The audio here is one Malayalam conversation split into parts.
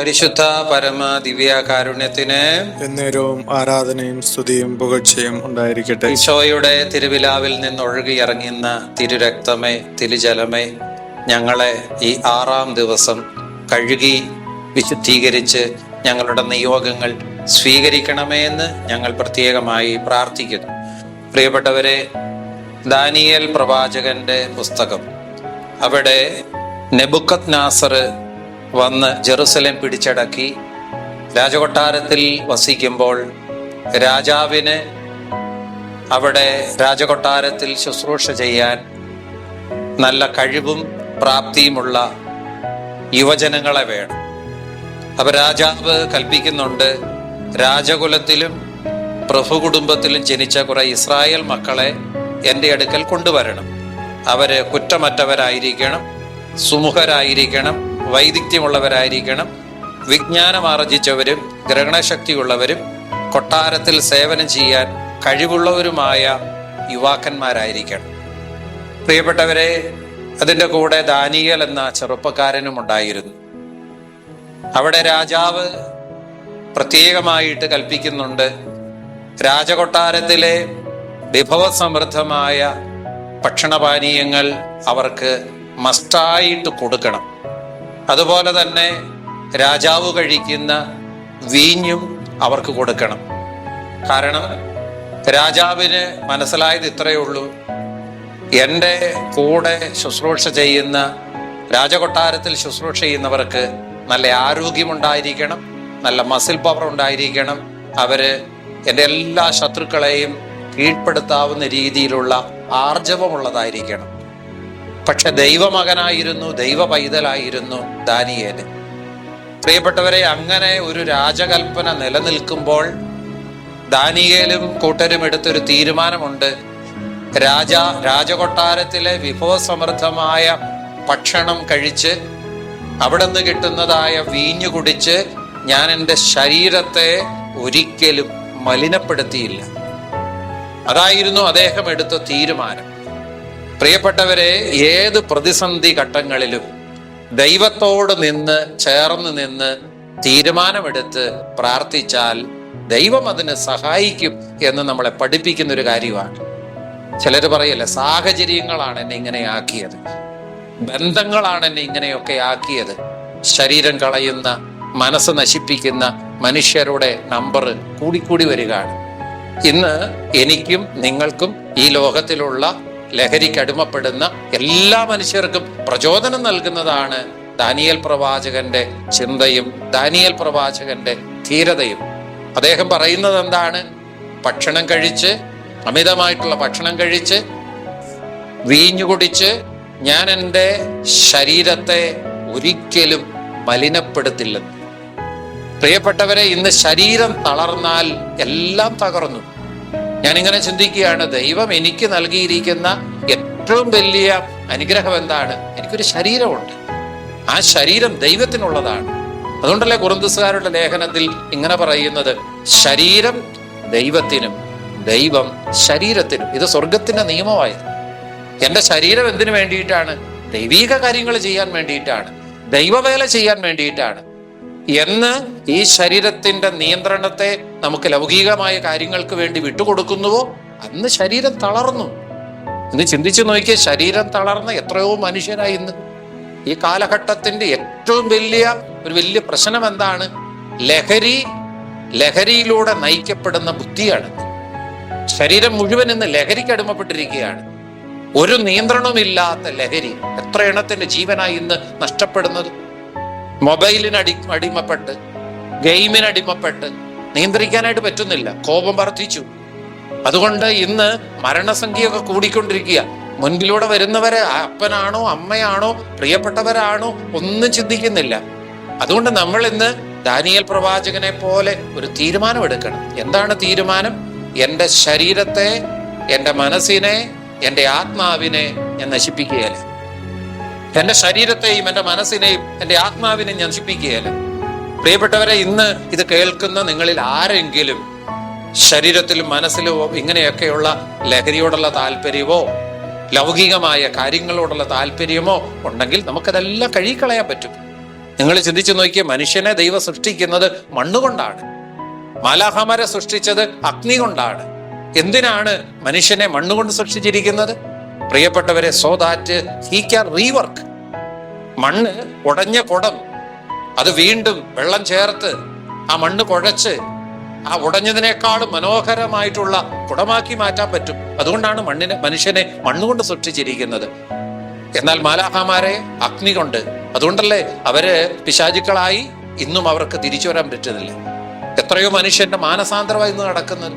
പരിശുദ്ധ പരമ ദിവ്യ കാരുണ്യത്തിന് എന്നേരവും ആരാധനയും സ്തുതിയും പുകഴ്ചയും ഉണ്ടായിരിക്കട്ടെ. ഈശോയുടെ തിരുവിലാവിൽ നിന്ന് നിന്നൊഴുകിയിറങ്ങുന്ന തിരുരക്തമേ തിരുജലമേ ഞങ്ങളെ ഈ ആറാം ദിവസം കഴുകി വിശുദ്ധീകരിച്ച് ഞങ്ങളുടെ നിയോഗങ്ങൾ സ്വീകരിക്കണമേ എന്ന് ഞങ്ങൾ പ്രത്യേകമായി പ്രാർത്ഥിക്കുന്നു. പ്രിയപ്പെട്ടവരെ ദാനിയൽ പ്രവാചകന്റെ പുസ്തകം. അവിടെ നെബുക്കത് നാസർ വന്ന് ജെറുസലേം പിടിച്ചടക്കി രാജകൊട്ടാരത്തിൽ വസിക്കുമ്പോൾ രാജാവിന് അവിടെ രാജകൊട്ടാരത്തിൽ ശുശ്രൂഷ ചെയ്യാൻ നല്ല കഴിവും പ്രാപ്തിയുമുള്ള യുവജനങ്ങളെ വേണം. അപ്പൊ രാജാവ് കൽപ്പിക്കുന്നുണ്ട് രാജകുലത്തിലും പ്രഭു കുടുംബത്തിലും ജനിച്ച കുറെ ഇസ്രായേൽ മക്കളെ എന്റെ അടുക്കൽ കൊണ്ടുവരണം. അവർ കുറ്റമറ്റവരായിരിക്കണം സുമുഖരായിരിക്കണം വൈദഗ്ധ്യമുള്ളവരായിരിക്കണം. വിജ്ഞാനം ആർജിച്ചവരും ഗ്രഹണശക്തിയുള്ളവരും കൊട്ടാരത്തിൽ സേവനം ചെയ്യാൻ കഴിവുള്ളവരുമായ യുവാക്കന്മാരായിരിക്കണം. പ്രിയപ്പെട്ടവരെ അതിന്റെ കൂടെ ദാനിയൽ എന്ന ചെറുപ്പക്കാരനും ഉണ്ടായിരുന്നു. അവിടെ രാജാവ് പ്രത്യേകമായിട്ട് കൽപ്പിക്കുന്നുണ്ട്. രാജകൊട്ടാരത്തിലെ വിഭവസമൃദ്ധമായ ഭക്ഷണപാനീയങ്ങൾ അവർക്ക് മസ്റ്റായിട്ട് കൊടുക്കണം. അതുപോലെ തന്നെ രാജാവ് കഴിക്കുന്ന വീഞ്ഞും അവർക്ക് കൊടുക്കണം. കാരണം രാജാവിന് മനസ്സിലായത് ഇത്രയേ ഉള്ളൂ. എന്റെ കൂടെ ശുശ്രൂഷ ചെയ്യുന്ന രാജകൊട്ടാരത്തിൽ ശുശ്രൂഷ ചെയ്യുന്നവർക്ക് നല്ല ആരോഗ്യമുണ്ടായിരിക്കണം നല്ല മസിൽ പവർ ഉണ്ടായിരിക്കണം. അവർ എന്റെ എല്ലാ ശത്രുക്കളെയും കീഴ്പ്പെടുത്താവുന്ന രീതിയിലുള്ള ആർജവമുള്ളതായിരിക്കണം. പക്ഷെ ദൈവമകനായിരുന്നു ദൈവ പൈതലായിരുന്നു ദാനിയേൽ. പ്രിയപ്പെട്ടവരെ അങ്ങനെ ഒരു രാജകൽപ്പന നിലനിൽക്കുമ്പോൾ ദാനിയേലും കൂട്ടരും എടുത്തൊരു തീരുമാനമുണ്ട്. രാജ രാജകൊട്ടാരത്തിലെ വിഭവസമൃദ്ധമായ ഭക്ഷണം കഴിച്ച് അവിടെ നിന്ന് കിട്ടുന്നതായ വീഞ്ഞു കുടിച്ച് ഞാൻ എന്റെ ശരീരത്തെ ഒരിക്കലും മലിനപ്പെടുത്തിയില്ല. അതായിരുന്നു അദ്ദേഹം എടുത്ത തീരുമാനം. പ്രിയപ്പെട്ടവരെ ഏത് പ്രതിസന്ധി ഘട്ടങ്ങളിലും ദൈവത്തോട് നിന്ന് ചേർന്ന് നിന്ന് തീരുമാനമെടുത്ത് പ്രാർത്ഥിച്ചാൽ ദൈവം അതിന് സഹായിക്കും എന്ന് നമ്മളെ പഠിപ്പിക്കുന്ന ഒരു കാര്യമാണ്. ചിലർ പറയല്ലേ സാഹചര്യങ്ങളാണ് എന്നെ ഇങ്ങനെ ആക്കിയത്. ബന്ധങ്ങളാണ് എന്നെ ഇങ്ങനെയൊക്കെ ആക്കിയത്. ശരീരം കളയുന്ന മനസ്സ് നശിപ്പിക്കുന്ന മനുഷ്യരുടെ നമ്പർ കൂടിക്കൂടി വരികയാണ്. ഇന്ന് എനിക്കും നിങ്ങൾക്കും ഈ ലോകത്തിലുള്ള ലഹരിക്ക് അടിമപ്പെടുന്ന എല്ലാ മനുഷ്യർക്കും പ്രചോദനം നൽകുന്നതാണ് ദാനിയൽ പ്രവാചകന്റെ ചിന്തയും ദാനിയൽ പ്രവാചകന്റെ ധീരതയും. അദ്ദേഹം പറയുന്നത് എന്താണ്? ഭക്ഷണം കഴിച്ച് അമിതമായിട്ടുള്ള ഭക്ഷണം കഴിച്ച് വീഞ്ഞു കുടിച്ച് ഞാൻ എന്റെ ശരീരത്തെ ഒരിക്കലും മലിനപ്പെടുത്തില്ലെന്ന്. പ്രിയപ്പെട്ടവരെ ഇന്ന് ശരീരം തളർന്നാൽ എല്ലാം തകർന്നു. ഞാനിങ്ങനെ ചിന്തിക്കുകയാണ് ദൈവം എനിക്ക് നൽകിയിരിക്കുന്ന ഏറ്റവും വലിയ അനുഗ്രഹം എന്താണ്? എനിക്കൊരു ശരീരമുണ്ട്. ആ ശരീരം ദൈവത്തിനുള്ളതാണ്. അതുകൊണ്ടല്ലേ കുറുന്തസുകാരുടെ ലേഖനത്തിൽ ഇങ്ങനെ പറയുന്നത്? ശരീരം ദൈവത്തിനും ദൈവം ശരീരത്തിനും. ഇത് സ്വർഗത്തിന്റെ നിയമമായിരുന്നു. എന്റെ ശരീരം എന്തിനു വേണ്ടിയിട്ടാണ്? ദൈവീക കാര്യങ്ങൾ ചെയ്യാൻ വേണ്ടിയിട്ടാണ്. ദൈവവേല ചെയ്യാൻ വേണ്ടിയിട്ടാണ്. എന്ന് ഈ ശരീരത്തിന്റെ നിയന്ത്രണത്തെ നമുക്ക് ലൗകികമായ കാര്യങ്ങൾക്ക് വേണ്ടി വിട്ടുകൊടുക്കുന്നുവോ? അന്ന് ശരീരം തളർന്നു. ഇന്ന് ചിന്തിച്ചു നോക്കിയ ശരീരം തളർന്ന എത്രയോ മനുഷ്യരായി ഇന്ന്. ഈ കാലഘട്ടത്തിന്റെ ഏറ്റവും വലിയ ഒരു വലിയ പ്രശ്നം എന്താണ്? ലഹരി ലഹരിയിലൂടെ നയിക്കപ്പെടുന്ന ബുദ്ധിയാണ്. ശരീരം മുഴുവൻ ഇന്ന് ലഹരിക്ക് അടിമപ്പെട്ടിരിക്കുകയാണ്. ഒരു നിയന്ത്രണമില്ലാത്ത ലഹരി എത്ര എണ്ണത്തിന്റെ ജീവനായി ഇന്ന് നഷ്ടപ്പെടുന്നത്? മൊബൈലിന് അടി അടിമപ്പെട്ട് ഗെയിമിന് അടിമപ്പെട്ട് നിയന്ത്രിക്കാനായിട്ട് പറ്റുന്നില്ല. കോപം വർദ്ധിച്ചു. അതുകൊണ്ട് ഇന്ന് മരണസംഖ്യയൊക്കെ കൂടിക്കൊണ്ടിരിക്കുക. മുൻപിലൂടെ വരുന്നവരെ അപ്പനാണോ അമ്മയാണോ പ്രിയപ്പെട്ടവരാണോ ഒന്നും ചിന്തിക്കുന്നില്ല. അതുകൊണ്ട് നമ്മൾ ഇന്ന് ദാനിയൽ പ്രവാചകനെ പോലെ ഒരു തീരുമാനം എടുക്കണം. എന്താണ് തീരുമാനം? എന്റെ ശരീരത്തെ എന്റെ മനസ്സിനെ എന്റെ ആത്മാവിനെ ഞാൻ നശിപ്പിക്കുകയല്ല എന്റെ ശരീരത്തെയും എന്റെ മനസ്സിനെയും എന്റെ ആത്മാവിനെയും ഞാൻ നശിപ്പിക്കുകയല്ല. പ്രിയപ്പെട്ടവരെ ഇന്ന് ഇത് കേൾക്കുന്ന നിങ്ങളിൽ ആരെങ്കിലും ശരീരത്തിലും മനസ്സിലോ ഇങ്ങനെയൊക്കെയുള്ള ലഹരിയോടുള്ള താല്പര്യമോ ലൗകികമായ കാര്യങ്ങളോടുള്ള താല്പര്യമോ ഉണ്ടെങ്കിൽ നമുക്കതെല്ലാം കഴുകിക്കളയാൻ പറ്റും. നിങ്ങൾ ചിന്തിച്ചു നോക്കിയ മനുഷ്യനെ ദൈവം സൃഷ്ടിക്കുന്നത് മണ്ണുകൊണ്ടാണ്. മാലാഹമാരെ സൃഷ്ടിച്ചത് അഗ്നി കൊണ്ടാണ് എന്തിനാണ് മനുഷ്യനെ മണ്ണുകൊണ്ട് സൃഷ്ടിച്ചിരിക്കുന്നത്? പ്രിയപ്പെട്ടവരെ so that he can rework മണ്ണ് ഉടഞ്ഞ കുടം. അത് വീണ്ടും വെള്ളം ചേർത്ത് ആ മണ്ണ് കുഴച്ച് ആ ഉടഞ്ഞതിനേക്കാൾ മനോഹരമായിട്ടുള്ള കുടമാക്കി മാറ്റാൻ പറ്റും. അതുകൊണ്ടാണ് മണ്ണിനെ മനുഷ്യനെ മണ്ണുകൊണ്ട് സൃഷ്ടിച്ചിരിക്കുന്നത്. എന്നാൽ മാലാഹമാരെ അഗ്നി കൊണ്ട്. അതുകൊണ്ടല്ലേ അവർ പിശാചുക്കളായി ഇന്നും അവർക്ക് തിരിച്ചു വരാൻ പറ്റുന്നില്ല. എത്രയോ മനുഷ്യന്റെ മാനസാന്തരമായി ഇന്ന് നടക്കുന്നത്.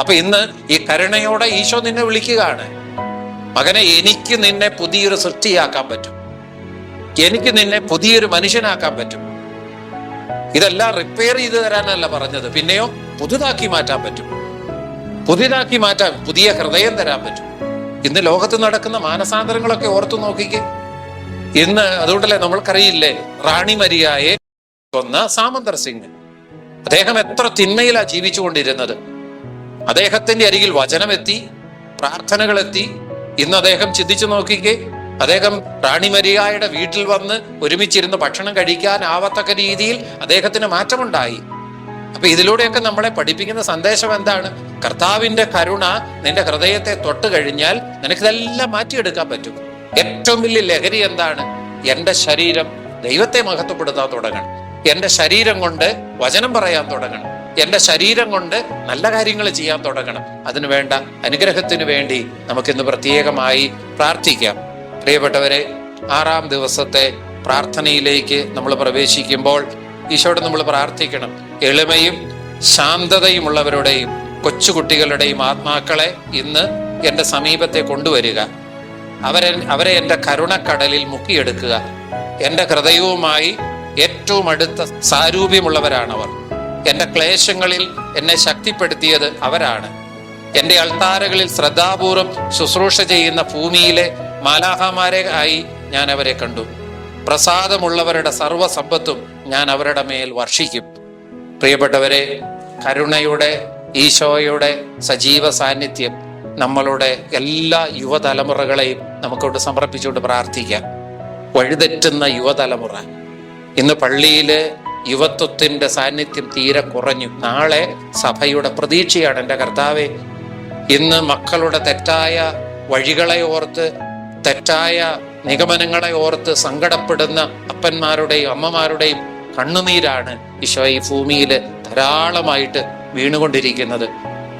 അപ്പൊ ഇന്ന് ഈ കരുണയോടെ ഈശോ നിന്നെ വിളിക്കുകയാണ്. മകനെ എനിക്ക് നിന്നെ പുതിയൊരു സൃഷ്ടിയാക്കാൻ പറ്റും. എനിക്ക് നിന്നെ പുതിയൊരു മനുഷ്യനാക്കാൻ പറ്റും. ഇതെല്ലാം റിപ്പയർ ചെയ്ത് തരാനല്ല പറഞ്ഞത്. പിന്നെയോ പുതുതാക്കി മാറ്റാൻ പറ്റും. പുതിയതാക്കി മാറ്റാൻ പുതിയ ഹൃദയം തരാൻ പറ്റും. ഇന്ന് ലോകത്ത് നടക്കുന്ന മാനസാന്തരങ്ങളൊക്കെ ഓർത്തു നോക്കിക്കേ. ഇന്ന് അതുകൊണ്ടല്ലേ നമ്മൾക്കറിയില്ലേ റാണി മരിയായെ കൊന്ന സാമന്തർ സിംഗ്. അദ്ദേഹം എത്ര തിന്മയിലാ ജീവിച്ചുകൊണ്ടിരുന്നത്. അദ്ദേഹത്തിന്റെ അരികിൽ വചനമെത്തി പ്രാർത്ഥനകളെത്തി ഇന്ന് അദ്ദേഹം ചിന്തിച്ചു നോക്കിക്കേ. അദ്ദേഹം റാണി മരിയായുടെ വീട്ടിൽ വന്ന് ഒരുമിച്ചിരുന്ന് ഭക്ഷണം കഴിക്കാനാവത്തക്ക രീതിയിൽ അദ്ദേഹത്തിന് മാറ്റമുണ്ടായി. അപ്പൊ ഇതിലൂടെയൊക്കെ നമ്മളെ പഠിപ്പിക്കുന്ന സന്ദേശം എന്താണ്? കർത്താവിന്റെ കരുണ നിന്റെ ഹൃദയത്തെ തൊട്ട് കഴിഞ്ഞാൽ നിനക്കിതെല്ലാം മാറ്റിയെടുക്കാൻ പറ്റും. ഏറ്റവും വലിയ ലഹരി എന്താണ്? എന്റെ ശരീരം ദൈവത്തെ മഹത്വപ്പെടുത്താൻ തുടങ്ങണം. എന്റെ ശരീരം കൊണ്ട് വചനം പറയാൻ തുടങ്ങണം. എന്റെ ശരീരം കൊണ്ട് നല്ല കാര്യങ്ങൾ ചെയ്യാൻ തുടങ്ങണം. അതിനു വേണ്ട അനുഗ്രഹത്തിന് വേണ്ടി നമുക്കിന്ന് പ്രത്യേകമായി പ്രാർത്ഥിക്കാം. പ്രിയപ്പെട്ടവരെ ആറാം ദിവസത്തെ പ്രാർത്ഥനയിലേക്ക് നമ്മൾ പ്രവേശിക്കുമ്പോൾ ഈശോട് നമ്മൾ പ്രാർത്ഥിക്കണം. എളിമയും ശാന്തതയുമുള്ളവരുടെയും കൊച്ചുകുട്ടികളുടെയും ആത്മാക്കളെ ഇന്ന് എന്റെ സമീപത്തെ കൊണ്ടുവരിക. അവരെ അവരെ എന്റെ കരുണക്കടലിൽ മുക്കിയെടുക്കുക. എന്റെ ഹൃദയവുമായി ഏറ്റവും അടുത്ത സാരൂപ്യമുള്ളവരാണവർ. എന്റെ ക്ലേശങ്ങളിൽ എന്നെ ശക്തിപ്പെടുത്തിയത് അവരാണ്. എന്റെ അൾത്താരകളിൽ ശ്രദ്ധാപൂർവം ശുശ്രൂഷ ചെയ്യുന്ന ഭൂമിയിലെ മാലാഹമാരെ ആയി ഞാൻ അവരെ കണ്ടു. പ്രസാദമുള്ളവരുടെ സർവസമ്പത്തും ഞാൻ അവരുടെ മേൽ വർഷിക്കും. പ്രിയപ്പെട്ടവരെ കരുണയുടെ ഈശോയുടെ സജീവ സാന്നിധ്യം നമ്മളുടെ എല്ലാ യുവതലമുറകളെയും നമുക്കോട്ട് സമർപ്പിച്ചുകൊണ്ട് പ്രാർത്ഥിക്കാം. വഴിതെറ്റുന്ന യുവതലമുറ ഇന്ന് പള്ളിയിൽ യുവത്വത്തിന്റെ സാന്നിധ്യം തീരെ കുറഞ്ഞു. നാളെ സഭയുടെ പ്രതീക്ഷയാണ് എന്റെ കർത്താവെ. ഇന്ന് മക്കളുടെ തെറ്റായ വഴികളെ ഓർത്ത് തെറ്റായ നിഗമനങ്ങളെ ഓർത്ത് സങ്കടപ്പെടുന്ന അപ്പന്മാരുടെയും അമ്മമാരുടെയും കണ്ണുനീരാണ് ഈശോ ഈ ഭൂമിയിൽ ധാരാളമായിട്ട് വീണുകൊണ്ടിരിക്കുന്നത്.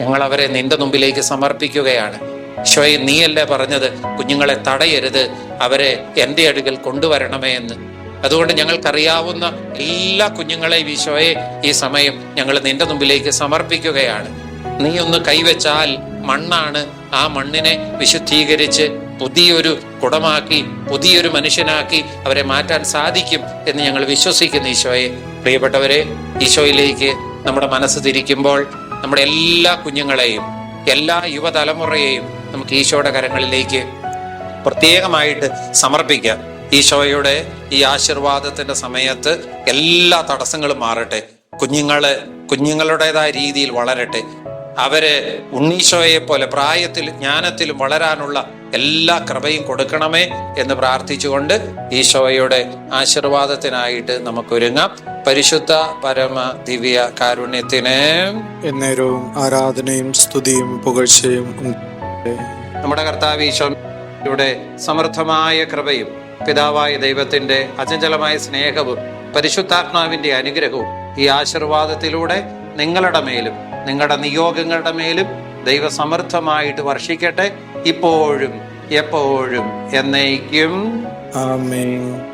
ഞങ്ങൾ അവരെ നിന്റെ മുമ്പിലേക്ക് സമർപ്പിക്കുകയാണ്. ഈശോയെ നീയല്ലേ പറഞ്ഞത്? കുഞ്ഞുങ്ങളെ തടയരുത്. അവരെ എന്റെ അടുക്കൽ കൊണ്ടുവരണമേ എന്ന്. അതുകൊണ്ട് ഞങ്ങൾക്കറിയാവുന്ന എല്ലാ കുഞ്ഞുങ്ങളെയും ഈശോയെ ഈ സമയം ഞങ്ങൾ നിന്റെ മുമ്പിലേക്ക് സമർപ്പിക്കുകയാണ്. നീ ഒന്ന് കൈവച്ചാൽ മണ്ണാണ്. ആ മണ്ണിനെ വിശുദ്ധീകരിച്ച് പുതിയൊരു കുടമാക്കി പുതിയൊരു മനുഷ്യനാക്കി അവരെ മാറ്റാൻ സാധിക്കും എന്ന് ഞങ്ങൾ വിശ്വസിക്കുന്നു ഈശോയെ. പ്രിയപ്പെട്ടവരെ ഈശോയിലേക്ക് നമ്മുടെ മനസ്സ് തിരിക്കുമ്പോൾ നമ്മുടെ എല്ലാ കുഞ്ഞുങ്ങളെയും എല്ലാ യുവതലമുറയെയും നമുക്ക് ഈശോയുടെ കരങ്ങളിലേക്ക് പ്രത്യേകമായിട്ട് സമർപ്പിക്കാം. ഈശോയുടെ ഈ ആശീർവാദത്തിന്റെ സമയത്ത് എല്ലാ തടസ്സങ്ങളും മാറട്ടെ. കുഞ്ഞുങ്ങൾ കുഞ്ഞുങ്ങളുടേതായ രീതിയിൽ വളരട്ടെ. അവർ ഉണ്ണീശോയെ പോലെ പ്രായത്തിൽ ജ്ഞാനത്തിലും വളരാനുള്ള എല്ലാ കൃപയും കൊടുക്കണമേ എന്ന് പ്രാർത്ഥിച്ചുകൊണ്ട് ഈശോയുടെ ആശീർവാദത്തിനായിട്ട് നമുക്കൊരുങ്ങാം. പരിശുദ്ധ പരമ ദിവ്യ കാരുണ്യത്തിന് എന്നേരവും ആരാധനയും സ്തുതിയും പുകഴ്ചയും നമ്മുടെ കർത്താവ് ഈശോയുടെ സമൃദ്ധമായ കൃപയും പിതാവായ ദൈവത്തിന്റെ അചഞ്ചലമായ സ്നേഹവും പരിശുദ്ധാത്മാവിന്റെ അനുഗ്രഹവും ഈ ആശീർവാദത്തിലൂടെ നിങ്ങളുടെ മേലും നിങ്ങളുടെ നിയോഗങ്ങളുടെ മേലും ദൈവസമർത്ഥമായിട്ട് വർഷിക്കട്ടെ. ഇപ്പോഴും എപ്പോഴും എന്നേക്കും. ആമേൻ.